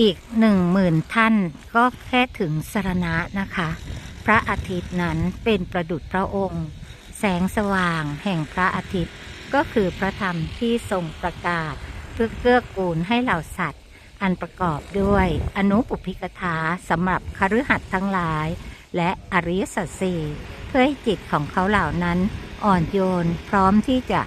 อีกหนึ่งหมื่นท่านก็แค่ถึงสรณะนะคะ พระอาทิตย์นั้นเป็นประดุจพระองค์ แสงสว่างแห่งพระอาทิตย์ก็คือพระธรรมที่ทรงประกาศ เพื่อเกื้อกูลให้เหล่าสัตว์ อันประกอบด้วยอนุปุพิกถาสำหรับคฤหัสถ์ทั้งหลาย และอริยสัจสี่เพื่อให้จิตของเขาเหล่านั้นอ่อนโยนพร้อมที่จะ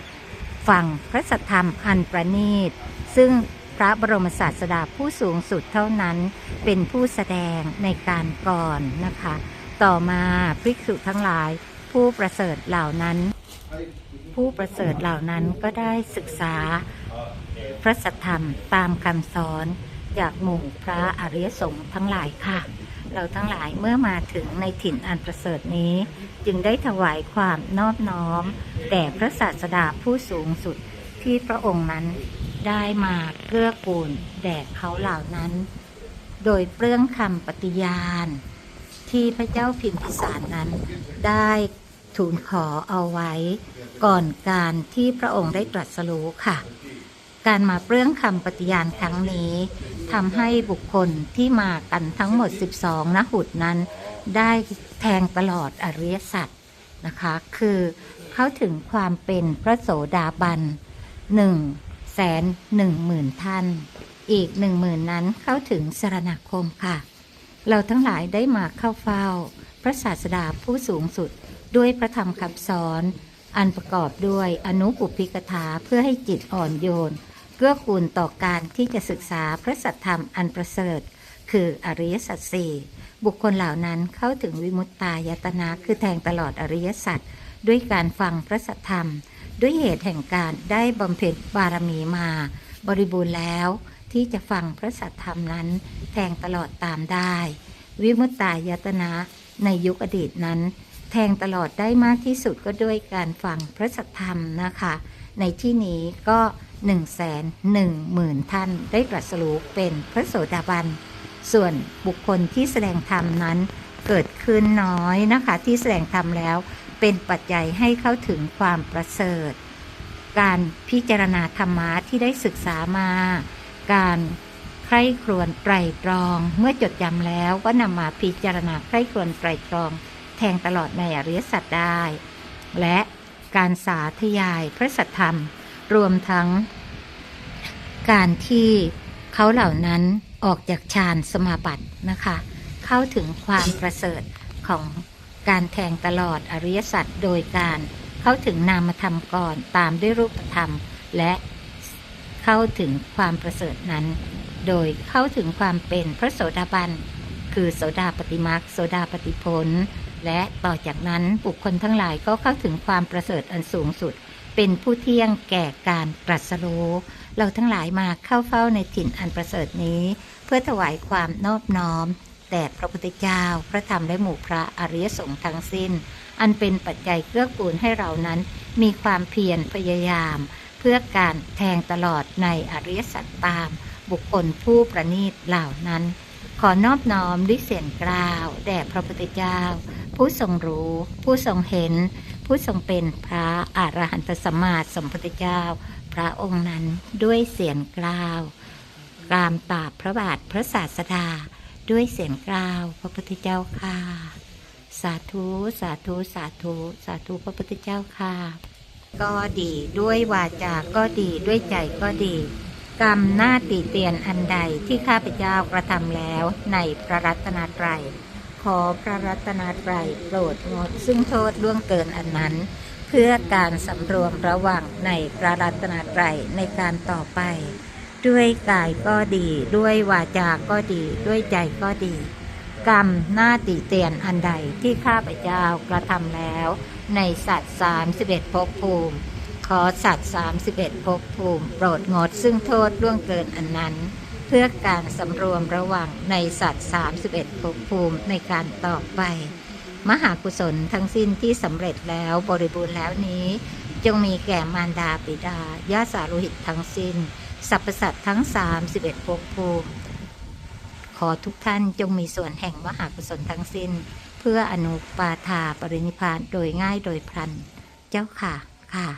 ฟังพระสัทธรรมอันประณีต ซึ่ง พระบรมศาสดาผู้สูงสุดเท่านั้นเป็นผู้แสดงในการก่อนนะคะ ต่อมาภิกษุทั้งหลายผู้ประเสริฐเหล่านั้น ผู้ประเสริฐเหล่านั้นก็ได้ศึกษาพระสัทธรรมตามคำสอนจากหมู่พระอริยสงฆ์ทั้งหลายค่ะ เราทั้งหลายเมื่อมาถึงในถิ่นอันประเสริฐนี้ จึงได้ถวายความนอบน้อมแด่พระศาสดาผู้สูงสุดที่พระองค์นั้น ได้มาเกื้อกูลแด่เขาเหล่านั้น โดยเปลื้องคำปฏิญาณ ที่พระเจ้าพิมพิสารนั้น ได้ทูลขอเอาไว้ ก่อนการที่พระองค์ได้ตรัสรู้ค่ะ การมาเปลื้องคำปฏิญาณครั้งนี้ทำให้บุคคลที่มากันทั้งหมด 12นหุดนั้น ได้แทงตลอดอริยสัจนะคะ คือเข้าถึงความเป็นพระโสดาบันหนึ่ง แสนหนึ่งหมื่นท่าน อีกหนึ่งหมื่นนั้นเข้าถึงสรณคมค่ะ เราทั้งหลายได้มาเข้าเฝ้า พระศาสดาผู้สูงสุดด้วยพระธรรมคำสอน อันประกอบด้วยอนุปุพิกถาเพื่อให้จิตอ่อนโยน เกื้อกูลต่อการที่จะศึกษาพระสัทธรรมอันประเสริฐ คืออริยสัจสี่บุคคลเหล่านั้นเข้าถึงวิมุตตายตนะคือแทงตลอดอริยสัจด้วยการฟังพระสัทธรรม ด้วยเหตุแห่งการได้บำเพ็ญบารมีมา บริบูรณ์แล้วที่จะฟังพระสัทธรรมนั้นแทงตลอดตามได้ วิมุตตายตนะในยุคอดีตนั้น แทงตลอดได้มากที่สุดก็ด้วยการฟังพระสัทธรรมนะคะ ในที่นี้ก็1นึ่งแสนหนึ่งหมื่นท่านได้ตรัสรู้เป็นพระโสดาบัน ส่วนบุคคลที่แสดงธรรมนั้นเกิดขึ้นน้อยนะคะที่แสดงธรรมแล้ว เป็นปัจจัยให้เข้าถึงความประเสริฐ การพิจารณาธรรมะที่ได้ศึกษามา การใคร่ครวญไตรตรอง เมื่อจดจำแล้วก็นำมาพิจารณาใคร่ครวญไตรตรอง แทงตลอดในอริยสัจได้ และการสาธยายพระสัทธรรม รวมทั้ง การที่เขาเหล่านั้นออกจากฌานสมาบัตินะคะ เข้าถึงความประเสริฐของ การแทงตลอดอริยสัจโดยการเข้าถึงนามธรรมก่อนตามด้วยรูปธรรม และเข้าถึงความประเสริฐนั้น โดยเข้าถึงความเป็นพระโสดาบันคือโสดาปฏิมักโสดาปฏิผลและต่อจากนั้นบุคคลทั้งหลายก็เข้าถึงความประเสริฐอันสูงสุด เป็นผู้เที่ยงแก่การตรัสรู้เราทั้งหลายมาเข้าเฝ้าในถิ่นอันประเสริฐนี้ เพื่อถวายความนอบน้อม แต่พระพุทธเจ้า พระธรรมและหมู่พระอริยสงฆ์ทั้งสิ้น อันเป็นปัจจัยเกื้อกูลให้เรานั้น มีความเพียรพยายาม เพื่อการแทงตลอดในอริยสัจตาม บุคคลผู้ประณีตเหล่านั้น ขอนอบน้อมด้วยเสียงกล่าว แด่พระพุทธเจ้า ผู้ทรงรู้ ผู้ทรงเห็น ผู้ทรงเป็นพระอรหันตสัมมาสัมพุทธเจ้า พระองค์นั้นด้วยเสียงกล่าวกรามตาบพระบาทพระศาสดา ด้วยเสียงกล่าวพระพุทธเจ้าค่ะ สาธุสาธุสาธุสาธุพระพุทธเจ้าค่ะ ก็ดีด้วยวาจาก็ดีด้วยใจก็ดี กรรมหน้าติเตียนอันใดที่ข้าพเจ้ากระทำแล้วในพระรัตนตรัยขอพระรัตนตรัยโปรดงดซึ่งโทษล่วงเกินอันนั้น เพื่อการสำรวมระวังในพระรัตนตรัยในการต่อไป ด้วยกายก็ดี ด้วยวาจาก็ดี ด้วยใจก็ดี กรรมหน้าติเตียนอันใดที่ข้าพเจ้ากระทำแล้ว ในสัตว์สามสิบเอ็ดภพภูมิ ขอสัตว์สามสิบเอ็ดภพภูมิ โปรดงดซึ่งโทษล่วงเกินอันนั้น เพื่อการสำรวมระวังในสัตว์สามสิบเอ็ดภพภูมิในการต่อไป มหากุศลทั้งสิ้นที่สำเร็จแล้วบริบูรณ์แล้วนี้ จงมีแก่มารดาบิดาญาสารุหิตทั้งสิ้น สรรพสัตว์ทั้ง 31ภพภูมิ ขอทุกท่านจงมีส่วนแห่งมหากุศลทั้งสิ้น เพื่ออนุปาทาปรินิพานโดยง่ายโดยพลัน เจ้าค่ะค่ะ